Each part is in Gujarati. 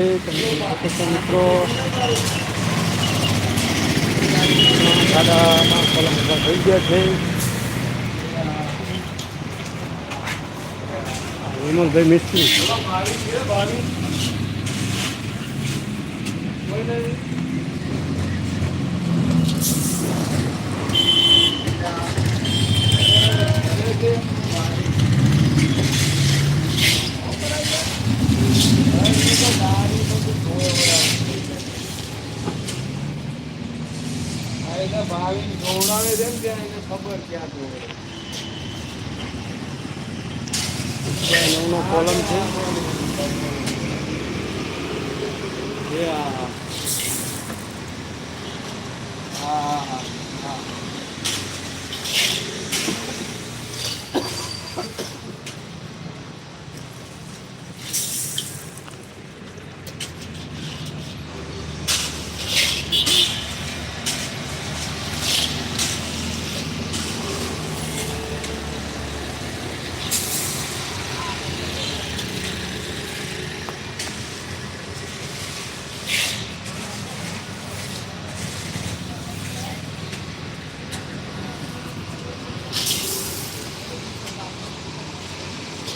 કિશન મિત્રો દાદાના કોલમ ઉપર થઈ ગયા છે વિમલભાઈ મિસ્ત્રી ભાવિન જોવડાવે છે ને ત્યાં એને ખબર ક્યાં જોવે નવનો કોલમ છે? એ આ હા હા હા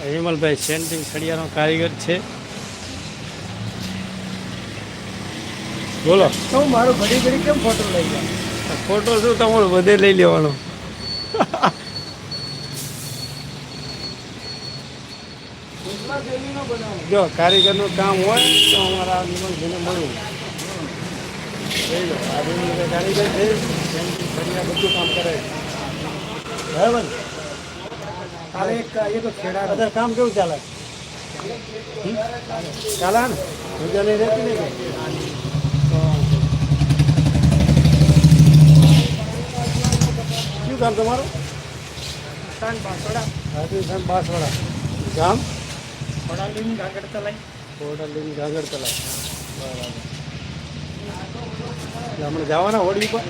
હારું. વિમલભાઈ સેન્ટિંગ સળિયાનો કારીગર છે. બોલો. તો મારો ઘડી ઘડી કેમ ફોટો લઈ જાય ફોટો શું તમારો બધે લઈ લેવાનો? જો કારીગરનું કામ હોય તો અમારા વિમલભાઈને મળવું કારીગર છે સેન્ટિંગ બધું કામ કરે બરાબર? કાલે એક એ તો ખેડા અત્યારે કામ કેવું ચાલે? ચાલે ને? મજા નહીં રહેતી ને? શું કામ તમારું? રાજસ્થાન બાંસવાડા ગામ પડાલીન ગાગર તલાઈ હોટલ ગાગર તલાવ બરાબર. હમણાં જવાના હોડી ઉપર?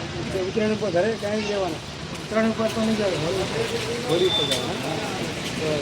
કે ઉપર ઘરે કાંઈ જવાના. ત્રણ ઉપર તો નહીં જાય હોલી તો જાય